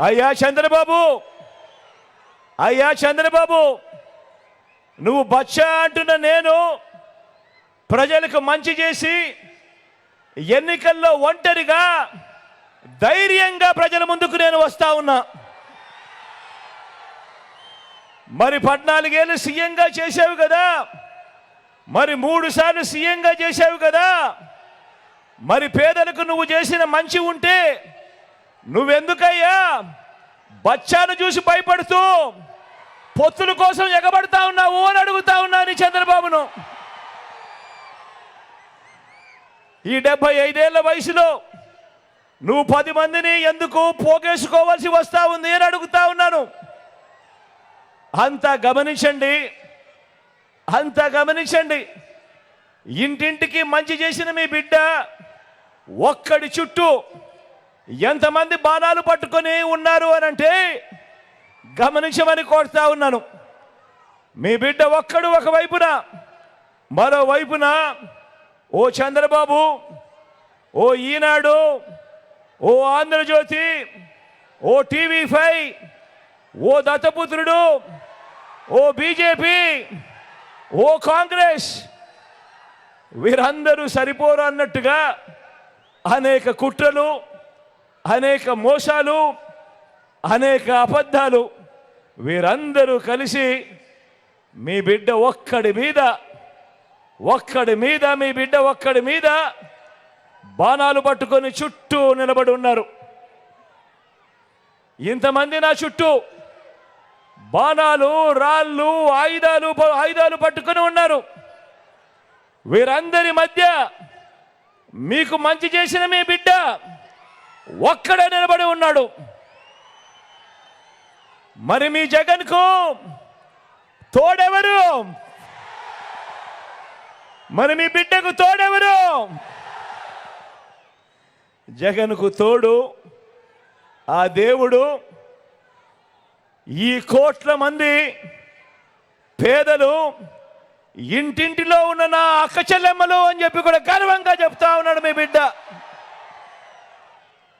అయ్యా చంద్రబాబు! అయ్యా చంద్రబాబు! నువ్వు బచ్చా అంటున్న నేను ప్రజలకు మంచి చేసి ఎన్నికల్లో ఒంటరిగా ధైర్యంగా ప్రజల ముందుకు నేను వస్తా ఉన్నా. మరి పద్నాలుగేళ్ళు సీఎంగా చేసావు కదా? మరి మూడు సార్లు సీఎంగా చేసావు కదా? మరి పేదలకు నువ్వు చేసిన మంచి ఉంటే నువ్వెందుకయ్యా బచ్చాను చూసి భయపడుతూ పొత్తుల కోసం ఎగబడతా ఉన్నావు అని అడుగుతా ఉన్నాను చంద్రబాబును? ఈ డెబ్బై ఐదేళ్ళ వయసులో నువ్వు పది మందిని ఎందుకు పోగేసుకోవాల్సి వస్తా ఉంది అని అడుగుతా ఉన్నాను. అంతా గమనించండి అంతా గమనించండి. ఇంటింటికి మంచి చేసిన మీ బిడ్డ ఒక్కడి చుట్టూ ఎంతమంది బాణాలు పట్టుకొని ఉన్నారు అని అంటే గమనించమని కోరుతా ఉన్నాను. మీ బిడ్డ ఒక్కడు ఒక వైపున ఓ చంద్రబాబు ఓ ఈనాడు ఓ ఆంధ్రజ్యోతి ఓ టీవీ ఫైవ్ ఓ దత్తపుత్రుడు ఓ బీజేపీ ఓ కాంగ్రెస్ వీరందరూ సరిపోరు అన్నట్టుగా అనేక కుట్రలు అనేక మోసాలు అనేక అబద్ధాలు వీరందరూ కలిసి మీ బిడ్డ ఒక్కడి మీద ఒక్కడి మీద మీ బిడ్డ ఒక్కడి మీద బాణాలు పట్టుకొని చుట్టూ నిలబడి ఉన్నారు. ఇంతమంది నా చుట్టూ బాణాలు రాళ్ళు ఆయుధాలు ఆయుధాలు పట్టుకొని ఉన్నారు. వీరందరి మధ్య మీకు మంచి చేసిన మీ బిడ్డ ఒక్కడే నిలబడి ఉన్నాడు. మరి మీ జగన్కు తోడెవరు? మరి మీ బిడ్డకు తోడెవరు? జగన్కు తోడు ఆ దేవుడు ఈ కోట్ల మంది పేదలు ఇంటింటిలో ఉన్న నా అక్క చెల్లెమ్మలు అని చెప్పి కూడా గర్వంగా చెప్తా ఉన్నాడు మీ బిడ్డ.